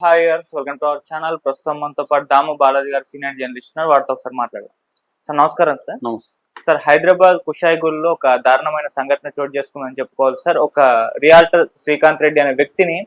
Hi గారు welcome to our channel ప్రస్తుతం మనతో పాటు దాము బాలాజీ గారు సీనియర్ జర్నలిస్ట్ ఉన్నారు. వారితో ఒకసారి మాట్లాడదాం. సార్ నమస్కారం సార్. నమస్తే. సార్ హైదరాబాద్ కుషాయిగూల్లో ఒక దారుణమైన సంఘటన చోటు చేసుకుందని చెప్పుకోవాలి సార్. ఒక రియాల్టర్ శ్రీకాంత్ రెడ్డి అనే వ్యక్తిని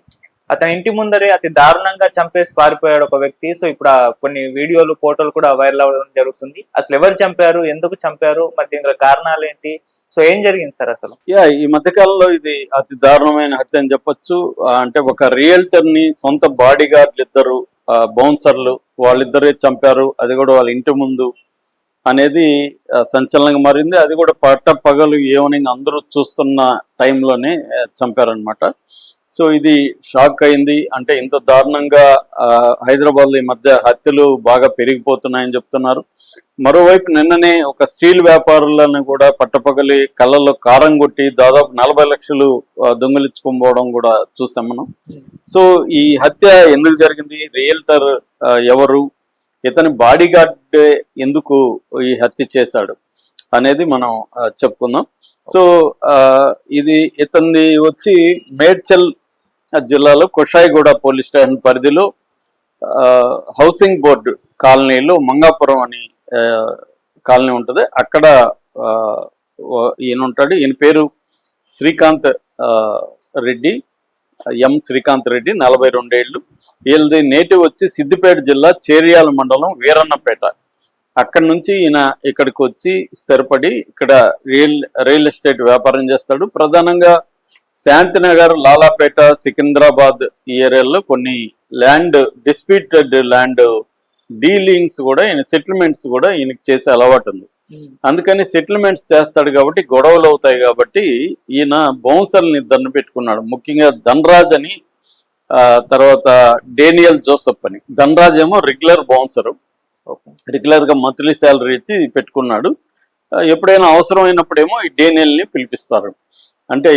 అతని ఇంటి ముందరే అతి దారుణంగా చంపేసి పారిపోయాడు ఒక వ్యక్తి. సో ఇప్పుడు కొన్ని వీడియోలు ఫోటోలు కూడా వైరల్ అవ్వడం జరుగుతుంది. అసలు ఎవరు చంపారు? ఎందుకు చంపారు? మరి దీనికి కారణాలు ఏంటి? సో ఏం జరిగింది సార్ అసలు? యా ఈ మధ్య కాలంలో ఇది అతి దారుణమైన హత్య అని చెప్పొచ్చు. అంటే ఒక రియల్టర్ని సొంత బాడీ గార్డ్లు ఇద్దరు బౌన్సర్లు వాళ్ళిద్దరే చంపారు. అది కూడా వాళ్ళ ఇంటి ముందు అనేది సంచలనంగా మారింది. అది కూడా పట్ట పగలు ఈవినింగ్ అందరూ చూస్తున్న టైంలోనే చంపారనమాట సో ఇది షాక్ అయింది. అంటే ఇంత దారుణంగా హైదరాబాద్ ఈ మధ్య హత్యలు బాగా పెరిగిపోతున్నాయని చెప్తున్నారు. మరోవైపు నిన్ననే ఒక స్టీల్ వ్యాపారులను కూడా పట్టపగలి కళ్ళలో కారం కొట్టి దాదాపు నలభై లక్షలు ఆ, దొంగిలించుకోపోవడం కూడా చూసాం మనం. సో ఈ హత్య ఎందుకు జరిగింది? రియల్టర్ ఎవరు? ఇతని బాడీ గార్డ్ ఎందుకు ఈ హత్య చేశాడు అనేది మనం చెప్పుకుందాం. సో ఆ, ఇది ఇతన్ని వచ్చి మేడ్చల్ జిల్లాలో కుషాయిగూడ పోలీస్ స్టేషన్ పరిధిలో హౌసింగ్ బోర్డు కాలనీలో మంగాపురం అని కాలనీ ఉంటుంది. అక్కడ ఆ, ఈయన ఉంటాడు. ఈయన పేరు శ్రీకాంత్ రెడ్డి. ఎం శ్రీకాంత్ రెడ్డి నలభై రెండేళ్ళు వీళ్ళది నేటివ్ వచ్చి సిద్దిపేట జిల్లా చేరియాల మండలం వీరన్నపేట. అక్కడి నుంచి ఈయన ఇక్కడికి వచ్చి స్థిరపడి ఇక్కడ రియల్ రియల్ ఎస్టేట్ వ్యాపారం చేస్తాడు. ప్రధానంగా శాంతినగర్ లాలాపేట సికింద్రాబాద్ ఈ ఏరియాలో కొన్ని ల్యాండ్ డిస్ప్యూటెడ్ ల్యాండ్ డీలింగ్స్ కూడా ఈయన సెటిల్మెంట్స్ కూడా ఈయనకి చేసే అలవాటు ఉంది. అందుకని సెటిల్మెంట్స్ చేస్తాడు కాబట్టి గొడవలు అవుతాయి కాబట్టి ఈయన బౌన్సర్ని ఇద్దరిని పెట్టుకున్నాడు. ముఖ్యంగా ధనరాజ్ అని తర్వాత డేనియల్ జోసఫ్ అని. ధనరాజ్ ఏమో రెగ్యులర్ బౌన్సరు. రెగ్యులర్గా మంత్లీ శాలరీ ఇచ్చి పెట్టుకున్నాడు. ఎప్పుడైనా అవసరమైనప్పుడేమో ఈ డేనియల్ని పిలిపిస్తారు. అంటే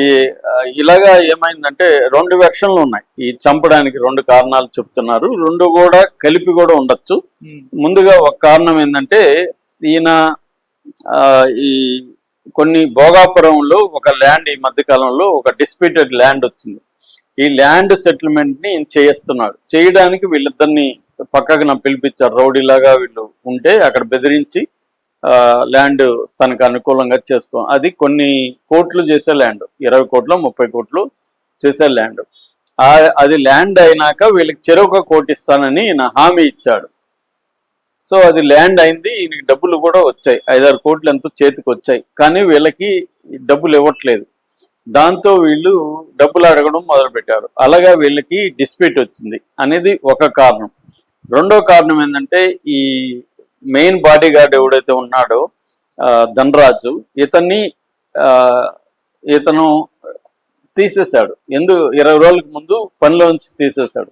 ఇలాగా ఏమైందంటే రెండు వెర్షన్లు ఉన్నాయి. ఈ చంపడానికి రెండు కారణాలు చెప్తున్నారు. రెండు కూడా కలిపి కూడా ఉండొచ్చు. ముందుగా ఒక కారణం ఏంటంటే ఈయన ఆ, ఈ కొన్ని భోగాపురంలో ఒక ల్యాండ్ ఈ మధ్య కాలంలో ఒక డిస్ప్యూటెడ్ ల్యాండ్ వచ్చింది. ఈ ల్యాండ్ సెటిల్మెంట్ని చేస్తున్నాడు చేయడానికి వీళ్ళిద్దరిని పక్కకు నా పిలిపించారు. రౌడీలాగా వీళ్ళు ఉంటే అక్కడ బెదిరించి ల్యాండ్ తనకు అనుకూలంగా చేసుకో. అది కొన్ని కోట్లు చేసే ల్యాండ్. ఇరవై కోట్లు ముప్పై కోట్లు చేసే ల్యాండ్. అది ల్యాండ్ అయినాక వీళ్ళకి చెరొక కోటి ఇస్తానని ఈయన హామీ ఇచ్చాడు. సో అది ల్యాండ్ అయింది ఈయనకి డబ్బులు కూడా వచ్చాయి. ఐదారు కోట్లు ఎంతో చేతికి వచ్చాయి. కానీ వీళ్ళకి డబ్బులు ఇవ్వట్లేదు. దాంతో వీళ్ళు డబ్బులు అడగడం మొదలుపెట్టారు. అలాగే అలాగా వీళ్ళకి డిస్ప్యూట్ వచ్చింది అనేది ఒక కారణం. రెండో కారణం ఏంటంటే ఈ మెయిన్ బాడీ గార్డ్ ఎవడైతే ఉన్నాడో ఆ, ధనరాజు ఇతన్ని ఆ, ఇతను తీసేశాడు. ఎందు ఇరవై రోజులకు ముందు పనిలోంచి తీసేశాడు.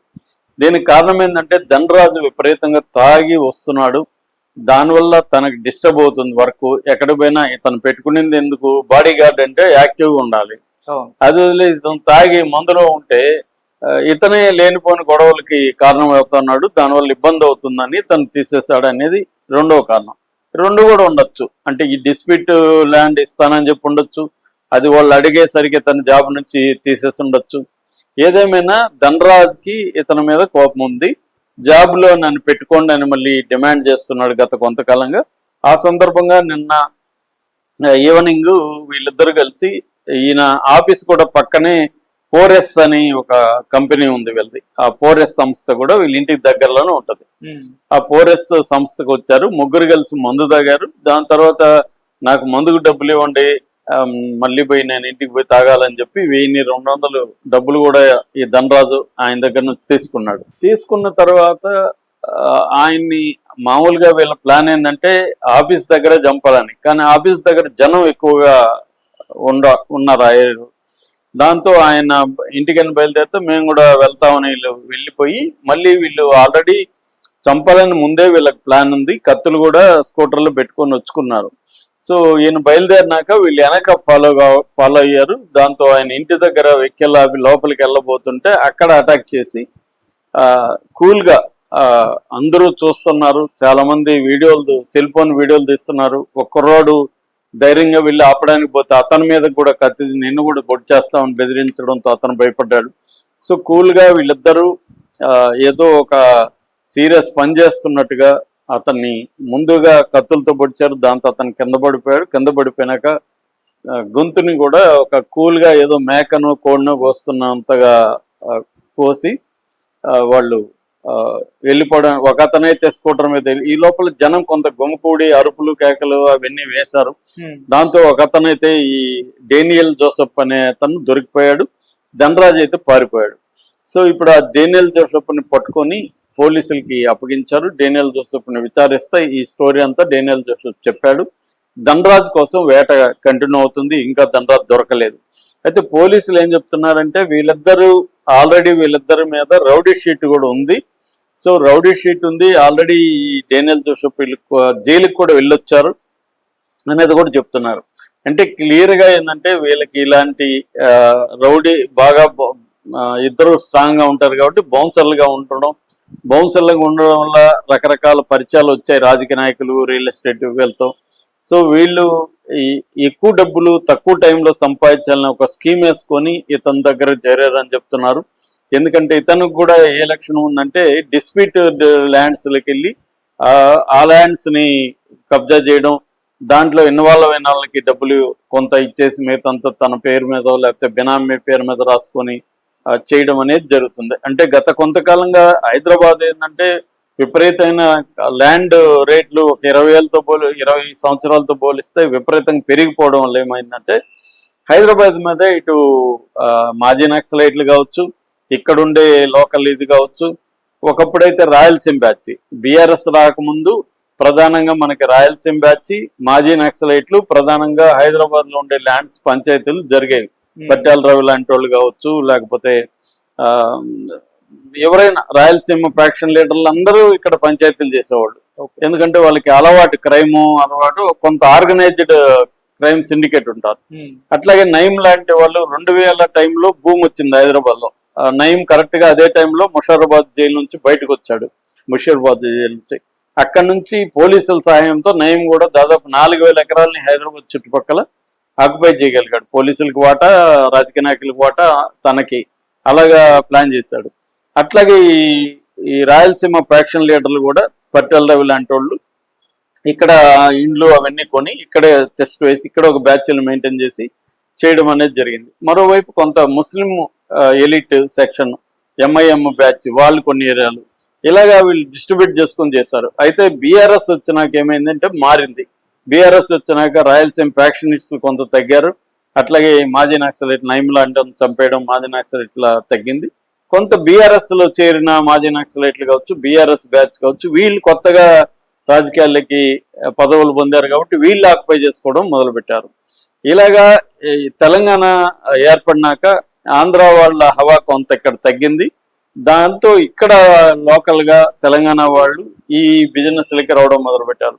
దీనికి కారణం ఏంటంటే ధనరాజు విపరీతంగా తాగి వస్తున్నాడు. దానివల్ల తనకి డిస్టర్బ్ అవుతుంది వర్క్. ఎక్కడ పోయినా ఇతను పెట్టుకునేది ఎందుకు? బాడీ గార్డ్ అంటే యాక్టివ్గా ఉండాలి. అది వదిలి ఇతను తాగి మందులో ఉంటే ఇతనే లేనిపోని గొడవలకి కారణం అవుతున్నాడు దానివల్ల ఇబ్బంది అవుతుందని తను తీసేశాడు అనేది రెండవ కారణం. రెండు కూడా ఉండొచ్చు. అంటే ఈ డిస్ప్యూట్ ల్యాండ్ ఇస్తానని చెప్పి ఉండొచ్చు. అది వాళ్ళు అడిగేసరికి తన జాబ్ నుంచి తీసేసి ఉండొచ్చు. ఏదేమైనా ధనరాజ్కి ఇతని మీద కోపం ఉంది. జాబ్లో నన్ను పెట్టుకోండి అని మళ్ళీ డిమాండ్ చేస్తున్నాడు గత కొంతకాలంగా. ఆ సందర్భంగా నిన్న ఈవినింగ్ వీళ్ళిద్దరు కలిసి ఈయన ఆఫీస్ కూడా పక్కనే ఫోర్ ఎస్ అని ఒక కంపెనీ ఉంది వీళ్ళది. ఆ ఫోర్ ఎస్ సంస్థ కూడా వీళ్ళ ఇంటికి దగ్గరలోనే ఉంటది. ఆ ఫోర్ ఎస్ సంస్థకు వచ్చారు ముగ్గురు కలిసి మందు తాగారు. దాని తర్వాత నాకు మందుకు డబ్బులు ఇవ్వండి మళ్ళీ పోయి నేను ఇంటికి పోయి తాగాలని చెప్పి వెయ్యి రెండు వందలు డబ్బులు కూడా ఈ ధనరాజు ఆయన దగ్గర నుంచి తీసుకున్నాడు. తీసుకున్న తర్వాత ఆయన్ని మామూలుగా వీళ్ళ ప్లాన్ ఏంటంటే ఆఫీస్ దగ్గర చంపాలని. కానీ ఆఫీస్ దగ్గర జనం ఎక్కువగా ఉండ ఉన్నారు. దాంతో ఆయన ఇంటికని బయలుదేరితే మేము కూడా వెళ్తామని వీళ్ళు వెళ్ళిపోయి మళ్ళీ వీళ్ళు ఆల్రెడీ చంపాలని ముందే వీళ్ళకి ప్లాన్ ఉంది. కత్తులు కూడా స్కూటర్లు పెట్టుకొని వచ్చుకున్నారు సో ఈయన బయలుదేరినాక వీళ్ళు వెనక ఫాలో ఫాలో అయ్యారు. దాంతో ఆయన ఇంటి దగ్గర వెక్కెళ్ళ లోపలికి వెళ్ళబోతుంటే అక్కడ అటాక్ చేసి కూల్గా కూల్గా అందరూ చూస్తున్నారు. చాలా మంది వీడియోలు సెల్ ఫోన్ వీడియోలు తీస్తున్నారు. ఒక్కరోడు ధైర్యంగా వెళ్ళి ఆపడానికి పోతే అతని మీద కూడా కత్తి నిన్ను కూడా పొడి చేస్తామని బెదిరించడంతో అతను భయపడ్డాడు. సో కూల్గా వీళ్ళిద్దరూ ఆ, ఏదో ఒక సీరియస్ పని చేస్తున్నట్టుగా అతన్ని ముందుగా కత్తులతో పొడిచారు. దాంతో అతను కింద పడిపోయాడు. కింద పడిపోయినాక గొంతుని కూడా ఒక కూల్గా ఏదో మేకను కోడినో కోస్తున్నంతగా కోసి వాళ్ళు వెళ్ళిపోవడం ఒక అతనైతే స్కూటర్ మీద ఈ లోపల జనం కొంత గుమికూడి అరుపులు కేకలు అవన్నీ వేశారు. దాంతో ఒక అతనైతే ఈ డేనియల్ జోసెఫ్ అనే అతను దొరికిపోయాడు. ధనరాజ్ అయితే పారిపోయాడు. సో ఇప్పుడు ఆ డేనియల్ జోసెఫ్ని పట్టుకొని పోలీసులకి అప్పగించారు. డేనియల్ జోసెఫ్ని విచారిస్తే ఈ స్టోరీ అంతా డేనియల్ జోసెఫ్ చెప్పాడు. ధనరాజ్ కోసం వేట కంటిన్యూ అవుతుంది. ఇంకా ధనరాజ్ దొరకలేదు. అయితే పోలీసులు ఏం చెప్తున్నారంటే వీళ్ళిద్దరూ ఆల్రెడీ వీళ్ళిద్దరి మీద రౌడీ షీట్ కూడా ఉంది. సో రౌడీ షీట్ ఉంది. ఆల్రెడీ డేనియల్ జోసెఫ్ వీళ్ళు జైలుకి కూడా వెళ్ళొచ్చారు అనేది కూడా చెప్తున్నారు. అంటే క్లియర్గా ఏంటంటే వీళ్ళకి ఇలాంటి రౌడీ బాగా ఇద్దరు స్ట్రాంగ్గా ఉంటారు కాబట్టి బౌన్సర్లుగా ఉండడం బౌన్సర్లుగా ఉండడం వల్ల రకరకాల పరిచయాలు వచ్చాయి రాజకీయ నాయకులు రియల్ ఎస్టేట్ వీళ్ళతో. సో వీళ్ళు ఎక్కువ డబ్బులు తక్కువ టైంలో సంపాదించాలని ఒక స్కీమ్ వేసుకొని ఇతని దగ్గర చేరారని చెప్తున్నారు. ఎందుకంటే ఇతనికి కూడా ఏ లక్షణం ఉందంటే డిస్ప్యూట్ ల్యాండ్స్లోకి వెళ్ళి ఆ, ల్యాండ్స్ని ల్యాండ్స్ని కబ్జా చేయడం దాంట్లో ఇన్వాల్వ్ అయిన వాళ్ళకి డబ్బులు కొంత ఇచ్చేసి మిగతంతా తన పేరు మీద లేకపోతే బినామీ పేరు మీద రాసుకొని చేయడం అనేది జరుగుతుంది. అంటే గత కొంతకాలంగా హైదరాబాద్ ఏంటంటే విపరీతమైన ల్యాండ్ రేట్లు ఒక ఇరవై ఏళ్ళతో పోలి ఇరవై సంవత్సరాలతో పోలిస్తే విపరీతంగా పెరిగిపోవడం వల్ల ఏమైందంటే హైదరాబాద్ మీద ఇటు మాజీ నక్సలైట్లు కావచ్చు ఇక్కడ ఉండే లోకల్ ఇది కావచ్చు ఒకప్పుడైతే రాయలసీమ బ్యాచ్. బీఆర్ఎస్ రాకముందు ప్రధానంగా మనకి రాయలసీమ బ్యాచ్ మాజీ నక్సలైట్లు ప్రధానంగా హైదరాబాద్లో ఉండే ల్యాండ్స్ పంచాయతీలు జరిగేవి. పట్టాల రవి లాంటి వాళ్ళు కావచ్చు లేకపోతే ఆ, ఎవరైనా రాయలసీమ ఫ్యాక్షన్ లీడర్లు అందరూ ఇక్కడ పంచాయతీలు చేసేవాళ్ళు. ఎందుకంటే వాళ్ళకి అలవాటు క్రైమ్ అలవాటు కొంత ఆర్గనైజ్డ్ క్రైమ్ సిండికేట్ ఉంటారు. అట్లాగే నయం లాంటి వాళ్ళు రెండు వేల టైంలో భూమి వచ్చింది హైదరాబాద్లో నయం కరెక్ట్గా అదే టైంలో ముషారాబాద్ జైలు నుంచి బయటకు వచ్చాడు. ముషీరాబాద్ జైలు నుంచి. అక్కడ నుంచి పోలీసుల సహాయంతో నయం కూడా దాదాపు నాలుగు వేల ఎకరాలని హైదరాబాద్ చుట్టుపక్కల ఆక్యుపై చేయగలిగాడు. పోలీసులకు వాటా రాజకీయ నాయకులకు వాటా తనకి. అలాగా ప్లాన్ చేశాడు. అట్లాగే ఈ ఈ రాయలసీమ ఫ్యాక్షన్ లీడర్లు కూడా పట్టెల రవి లాంటి వాళ్ళు ఇక్కడ ఇండ్లు అవన్నీ కొని ఇక్కడే టెస్ట్ వేసి ఇక్కడ ఒక బ్యాచ్లు మెయింటైన్ చేసి చేయడం అనేది జరిగింది. మరోవైపు కొంత ముస్లిం ఎలిట్ సెక్షన్ ఎంఐఎం బ్యాచ్ వాళ్ళు కొన్ని ఏరియాలు ఇలాగా వీళ్ళు డిస్ట్రిబ్యూట్ చేసుకొని చేశారు. అయితే బీఆర్ఎస్ వచ్చినాక ఏమైందంటే మారింది. బీఆర్ఎస్ వచ్చినాక రాయలసీమ ఫ్యాక్షనిస్టులు కొంత తగ్గారు. అట్లాగే మాజీ నక్సలైట్ నైమ్లా అంటే చంపేయడం మాజీ నక్సలైట్ల తగ్గింది. కొంత బీఆర్ఎస్లో చేరిన మాజీ నక్సలైట్లు కావచ్చు బీఆర్ఎస్ బ్యాచ్ కావచ్చు వీళ్ళు కొత్తగా రాజకీయాలకి పదవులు పొందారు కాబట్టి వీళ్ళు ఆక్యుపై చేసుకోవడం మొదలుపెట్టారు. ఇలాగా ఈ తెలంగాణ ఏర్పడినాక ఆంధ్ర వాళ్ళ హవా కొంత ఇక్కడ తగ్గింది. దాంతో ఇక్కడ లోకల్గా తెలంగాణ వాళ్ళు ఈ బిజినెస్ లకి రావడం మొదలుపెట్టారు.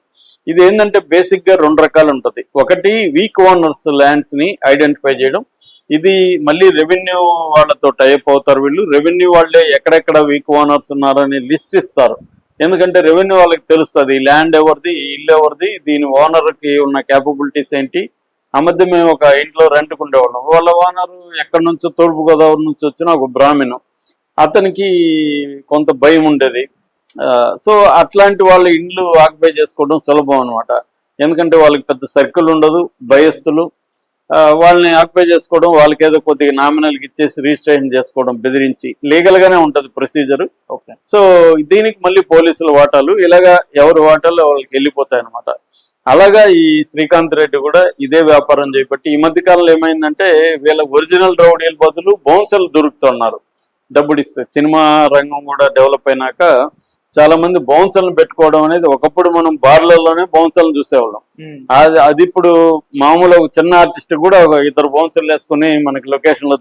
ఇది ఏంటంటే బేసిక్గా రెండు రకాలు ఉంటది. ఒకటి వీక్ ఓనర్స్ ల్యాండ్స్ని ఐడెంటిఫై చేయడం ఇది మళ్ళీ రెవెన్యూ వాళ్ళతో టైప్ అవుతారు వీళ్ళు. రెవెన్యూ వాళ్ళే ఎక్కడెక్కడ వీక్ ఓనర్స్ ఉన్నారని లిస్ట్ ఇస్తారు. ఎందుకంటే రెవెన్యూ వాళ్ళకి తెలుస్తుంది ఈ ల్యాండ్ ఎవరిది ఈ ఇల్లు ఎవరిది దీని ఓనర్కి ఉన్న క్యాపబిలిటీస్ ఏంటి? ఆ మధ్య మేము ఒక ఇంట్లో రెంట్కు ఉండేవాళ్ళం వాళ్ళ ఓనర్ ఎక్కడి నుంచో తూర్పు గోదావరి నుంచి వచ్చిన ఒక బ్రాహ్మణు. అతనికి కొంత భయం ఉండేది. సో అట్లాంటి వాళ్ళ ఇండ్లు ఆక్యుపై చేసుకోవడం సులభం అనమాట ఎందుకంటే వాళ్ళకి పెద్ద సర్కిల్ ఉండదు భయస్తులు. వాళ్ళని ఆక్యుపై చేసుకోవడం వాళ్ళకి ఏదో కొద్దిగా నామినల్కి ఇచ్చేసి రిజిస్ట్రేషన్ చేసుకోవడం బెదిరించి లీగల్ గానే ఉంటది ప్రొసీజర్ ఓకే సో దీనికి మళ్ళీ పోలీసుల వాటాలు. ఇలాగా ఎవరి వాటాలు వాళ్ళకి వెళ్ళిపోతాయి అనమాట అలాగా ఈ శ్రీకాంత్ రెడ్డి కూడా ఇదే వ్యాపారం చేపట్టి ఈ మధ్య కాలంలో ఏమైందంటే వీళ్ళ ఒరిజినల్ రౌడీల బదులు బౌన్సర్లు దొరుకుతున్నారు. డబ్బులు ఇస్తే సినిమా రంగం కూడా డెవలప్ అయినాక చాలా మంది బౌన్సర్లు పెట్టుకోవడం అనేది ఒకప్పుడు మనం బార్లలోనే బౌన్సర్లు చూసేవాళ్ళం. అది అది ఇప్పుడు మామూలు చిన్న ఆర్టిస్ట్ కూడా ఒక ఇద్దరు బౌన్సర్లు వేసుకుని మనకి లొకేషన్లో